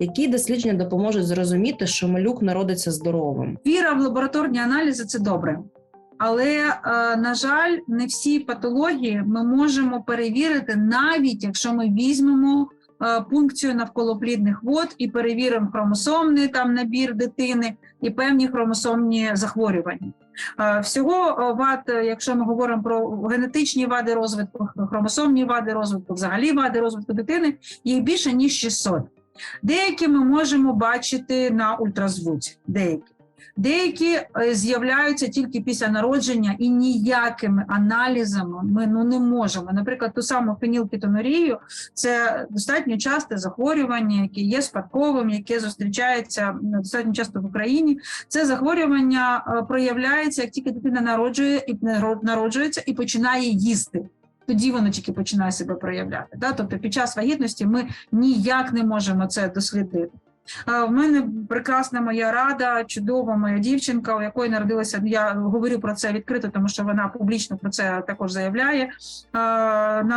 Які дослідження допоможуть зрозуміти, що малюк народиться здоровим? Віра в лабораторні аналізи це добре. Але, е, на жаль, не всі патології ми можемо перевірити, навіть якщо ми візьмемо е, пункцію навколоплідних вод і перевіримо хромосомний там набір дитини і певні хромосомні захворювання. Е, Всього вад, якщо ми говоримо про генетичні вади розвитку, хромосомні вади розвитку, взагалі вади розвитку дитини, їх більше ніж 600. Деякі ми можемо бачити на ультразвуці. Деякі. Деякі е, з'являються тільки після народження і ніякими аналізами ми ну не можемо. Наприклад, ту саму фенілкетонурію – це достатньо часте захворювання, яке є спадковим, яке зустрічається достатньо часто в Україні. Це захворювання е, проявляється, як тільки дитина народжує і наро- народжується і починає їсти. Тоді воно тільки починає себе проявляти. Да? Тобто під час вагітності ми ніяк не можемо це дослідити. В мене прекрасна моя рада, чудова моя дівчинка, у якої народилася. Я говорю про це відкрито, тому що вона публічно про це також заявляє.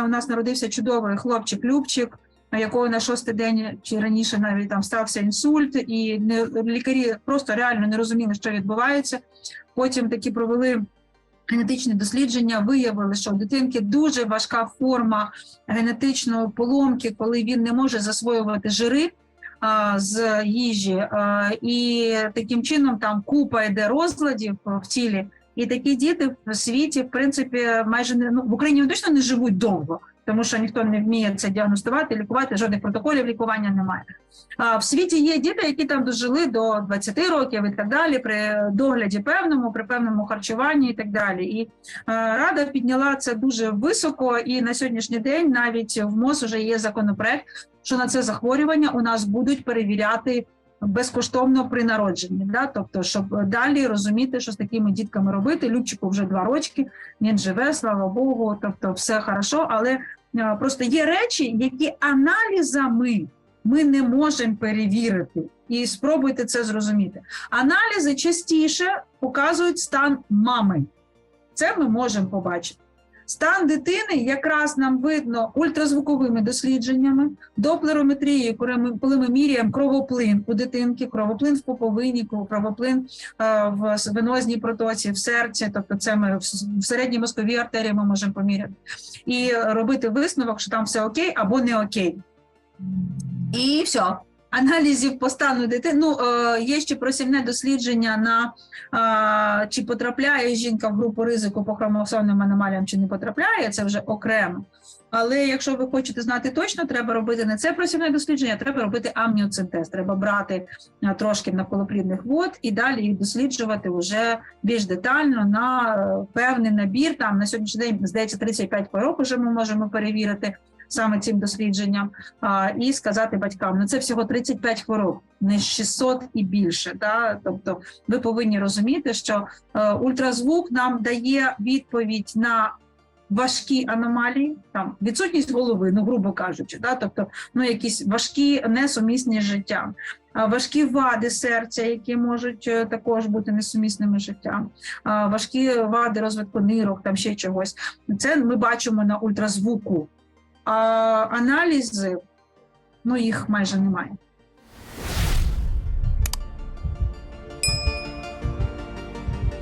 У нас народився чудовий хлопчик Любчик, якого на шостий день чи раніше навіть там стався інсульт, і лікарі просто реально не розуміли, що відбувається. Потім такі провели. Генетичні дослідження виявили, що у дитинки дуже важка форма генетичної поломки, коли він не може засвоювати жири а, з їжі, а, і таким чином там купа йде розладів в тілі. І такі діти в світі, в принципі, майже не ну в Україні точно не живуть довго, тому що ніхто не вміє це діагностувати, лікувати, жодних протоколів лікування немає. А в світі є діти, які там дожили до 20 років і так далі, при догляді певному, при певному харчуванні і так далі. І е, рада підняла це дуже високо, і на сьогоднішній день навіть в МОЗ вже є законопроект, що на це захворювання у нас будуть перевіряти безкоштовно при народженні. Да? Тобто, щоб далі розуміти, що з такими дітками робити. Любчику вже два рочки, він живе, слава Богу, тобто все хорошо, але просто є речі, які аналізами ми не можемо перевірити. І спробуйте це зрозуміти. Аналізи частіше показують стан мами. Це ми можемо побачити. Стан дитини якраз нам видно ультразвуковими дослідженнями, доплерометрією, коли ми, міряємо кровоплин у дитинки, кровоплин в поповині, кровоплин е, в венозній протоці, в серці, тобто це ми в середній мозковій артерії ми можемо поміряти, і робити висновок, що там все окей або не окей. І все. Аналізів по стану дитини. Ну, е, є ще просівне дослідження на е, чи потрапляє жінка в групу ризику по хромосомним аномаліям, чи не потрапляє, це вже окремо. Але якщо ви хочете знати точно, треба робити не це просівне дослідження, треба робити амніоцентез. Треба брати е, трошки навколоплідних вод і далі їх досліджувати вже більш детально на певний набір. Там на сьогоднішній день здається 35 хвороб вже ми можемо перевірити саме цим дослідженням і сказати батькам, ну це всього 35 хвороб, не 600 і більше. Да? Тобто ви повинні розуміти, що е, ультразвук нам дає відповідь на важкі аномалії, там відсутність голови, ну грубо кажучи, да? тобто ну якісь важкі несумісні з життям. Важкі вади серця, які можуть е, також бути несумісними життям, важкі вади розвитку нирок, там ще чогось. Це ми бачимо на ультразвуку. А аналізи, ну їх майже немає.